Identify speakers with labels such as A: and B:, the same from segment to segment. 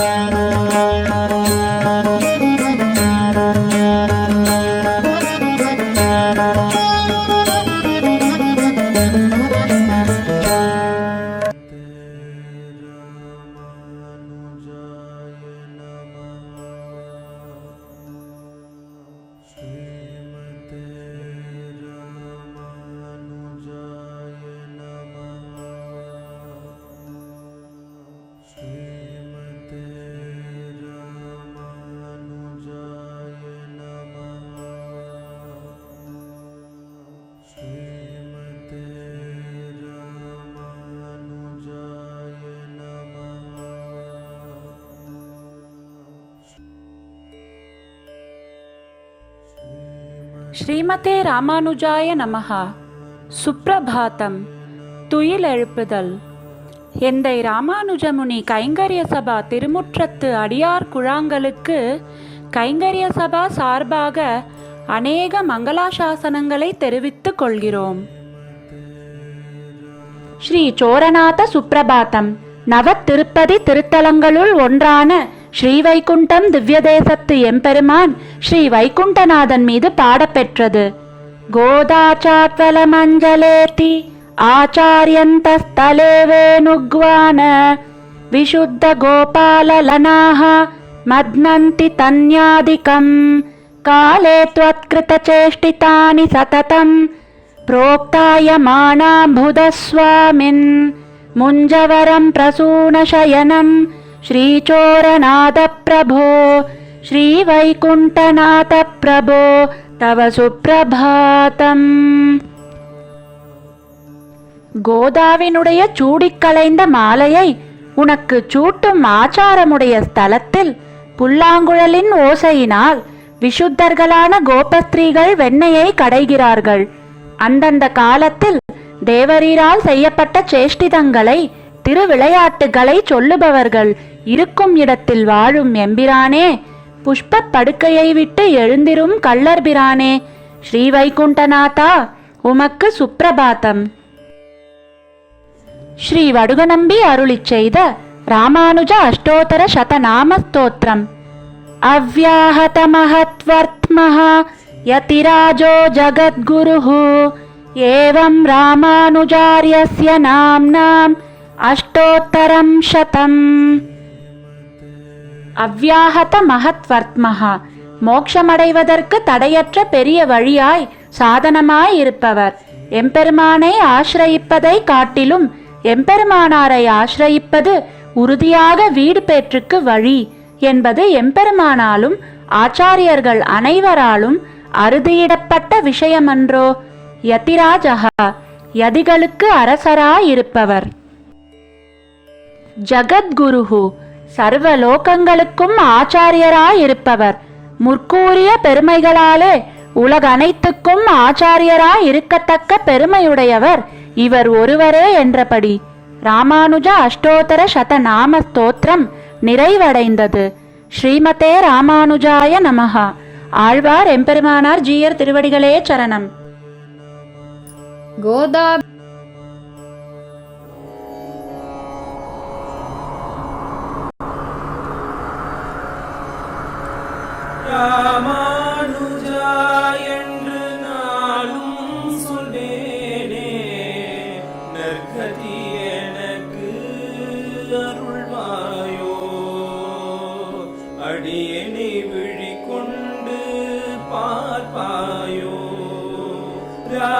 A: Thank you. ஸ்ரீமதே ராமானுஜாய நமஹா. சுப்ரபாதம் துயில் எழுப்புதல். எந்தை ராமானுஜமுனி கைங்கரிய சபா திருமுற்றத்து அடியார் குழாங்களுக்கு கைங்கரிய சபா சார்பாக அநேக மங்களாசாசனங்களை தெரிவித்துக் கொள்கிறோம். ஸ்ரீ சோரநாத சுப்ரபாதம் நவ திருப்பதி திருத்தலங்களுள் ஒன்றான ஸ்ரீ வைகுண்டம் திவ்யதேசத்து எம்பெருமான் ஸ்ரீ வைகுண்டநாதன் மீது பாடப்பெற்றது கோதாச்சாத்வல மஞ்சளேதி ஆச்சாரியந்தஸ்தலே வேணுக்வான விசுத்த கோபாலலனாக மத்னந்தி தன்யாதிகம் காலே त्वत्कृतचेष्टितानि सततम् प्रोक्तायमानाम्बुधस्वामिन् मुञ्जवरं प्रसूनशयनं श्रीचोरनाथप्रभो श्रीवैकुण्ठनाथप्रभो तव सुप्रभातम् கோதாவினுடைய சூடிக்கலைந்த மாலையை உனக்கு சூட்டும் ஆச்சாரமுடைய ஸ்தலத்தில் புல்லாங்குழலின் ஓசையினால் விசுத்தர்களான கோபஸ்திரீகள் வெண்ணையை கடைகிறார்கள் அந்தந்த காலத்தில் தேவரீரால் செய்யப்பட்ட சேஷ்டிதங்களை திருவிளையாட்டுகளை சொல்லுபவர்கள் இருக்கும் இடத்தில் வாழும் எம்பிரானே புஷ்ப படுக்கையை விட்டு எழுந்திரும் கள்ளர்பிரானே ஸ்ரீ வைகுண்டநாதா உமக்கு சுப்பிரபாதம். ஸ்ரீ வடுகநம்பி அருளி செய்த ராமானுஜ அஷ்டோத்தர சதநாம ஸ்தோத்திரம். அவ்யாஹத மகத்வர்த்மஹா யதிராஜோ ஜகத்குருஹு ஏவம் ராமானுஜாரியஸ்ய நாம்னாம் அஷ்டோத்தரம் சதம். அவ்யாஹத மகத்வர்த்மஹா. மோட்சமடைவதற்கு தடையற்ற பெரிய வழியாய் சாதனமாய் இருப்பவர் எம்பெருமானை ஆசிரயிப்பதை காட்டிலும் எம்பெருமானாரை ஆசிரயிப்பது உறுதியாக வீடு பெற்றுக்கு வழி என்பது எம்பெருமானாலும் ஆச்சாரியர்கள் அனைவராலும் அறுதியிடப்பட்ட விஷயமன்றோ? யதிராஜகா யதிகளுக்கு அரசராயிருப்பவர். ஜகத்குருஹு சர்வ லோகங்களுக்கும் ஆச்சாரியராயிருப்பவர். முற்கூறிய பெருமைகளாலே உலகனைத்துக்கும் ஆச்சாரியராய் இருக்கத்தக்க பெருமையுடையவர் இவர் ஒருவரே என்றபடி. ராமானுஜ அஷ்டோத்தர சத நாம ஸ்தோத்திரம் நிறைவடைந்தது. ஸ்ரீமதே ராமானுஜாய நமகா ஆழ்வார் எம்பெருமானார் ஜீயர் திருவடிகளே சரணம்.
B: கோதா
C: ராமானுஜா என்று நாளும் சொல்வேனே. நற்கதி எனக்கு அருள்வாயோ. அடியனை விழிக்கொண்டு பார்ப்பாயோ. ரா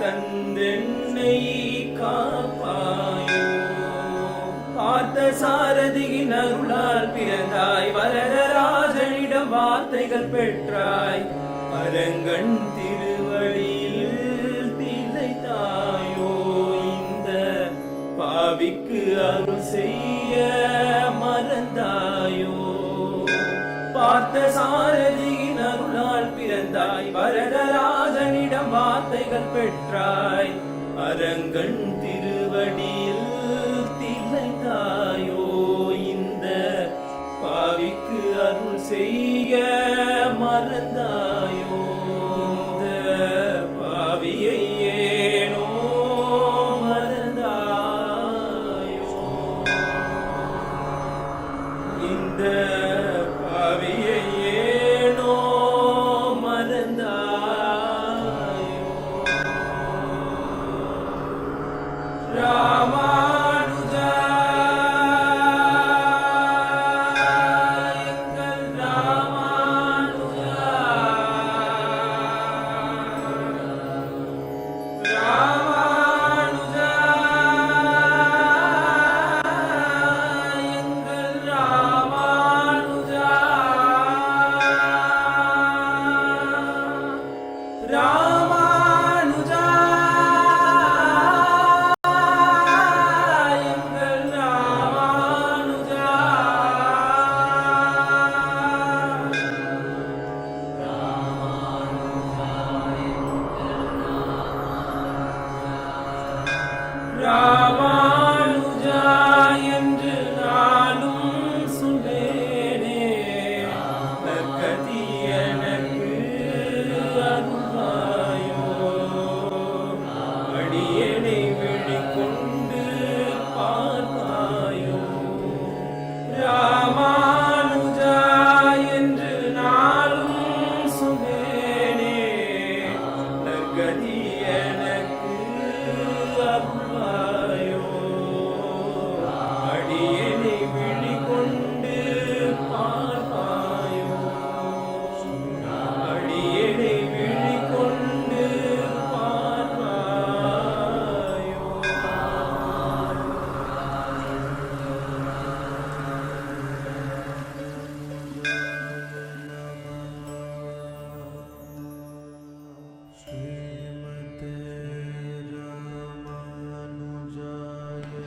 C: தந்தென்னை காப்பாயோ பார்த்த சாரதியின் அருளால் பிறந்தாய். வரதராஜனிடம் வார்த்தைகள் பெற்றாய். அரங்கண் திருவழியில் திளைத்தாயோ. இந்த பாவிக்கு அருள் செய்ய மறந்தாயோ. பார்த்த சாரதியின் அருளால் பிறந்தாய். வரதரா வார்த்தைகள் பெற்றாய். அரங்கண் திருவடியில் திளைத்தாயோ இந்த பாவிக்கு அருள் செய்ய மறந்தாயோ இந்த பாவியை ஏனோ மறந்தாயோ. இந்த ராமானுஜா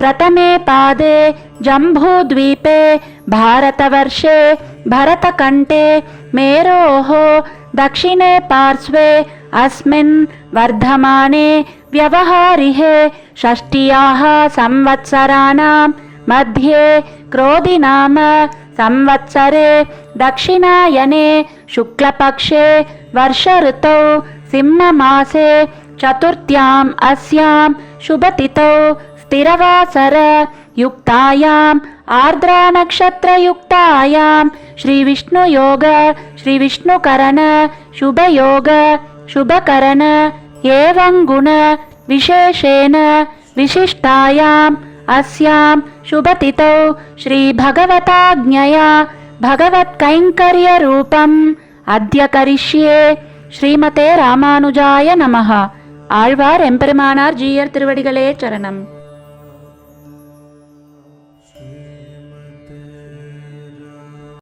A: प्रथमे पादे जम्बूद्वीपे भारतवर्षे भरतकण्ठे मेरोः दक्षिणे पार्श्वे अस्मिन् वर्धमाने व्यवहारिहे षष्ट्याः संवत्सराणां मध्ये क्रोधिनाम संवत्सरे दक्षिणायने शुक्लपक्षे वर्षऋतौ सिंहमासे चतुर्थ्याम् अस्यां शुभतिथौ स्थिरवासर युक्तायाम् आर्द्रानक्षत्रयुक्तायां श्रीविष्णुयोग श्रीविष्णुकरण शुभयोग शुभकरण एवं गुण विशेषेण विशिष्टायाम् अस्यां शुभतिथौ श्रीभगवताज्ञया भगवत्कैङ्कर्यरूपम् अद्य करिष्ये ஸ்ரீமதே ராமானுஜாய நமः ஆழ்வார் எம்பெருமானார் ஜீயர் திருவடிகளே சரணம்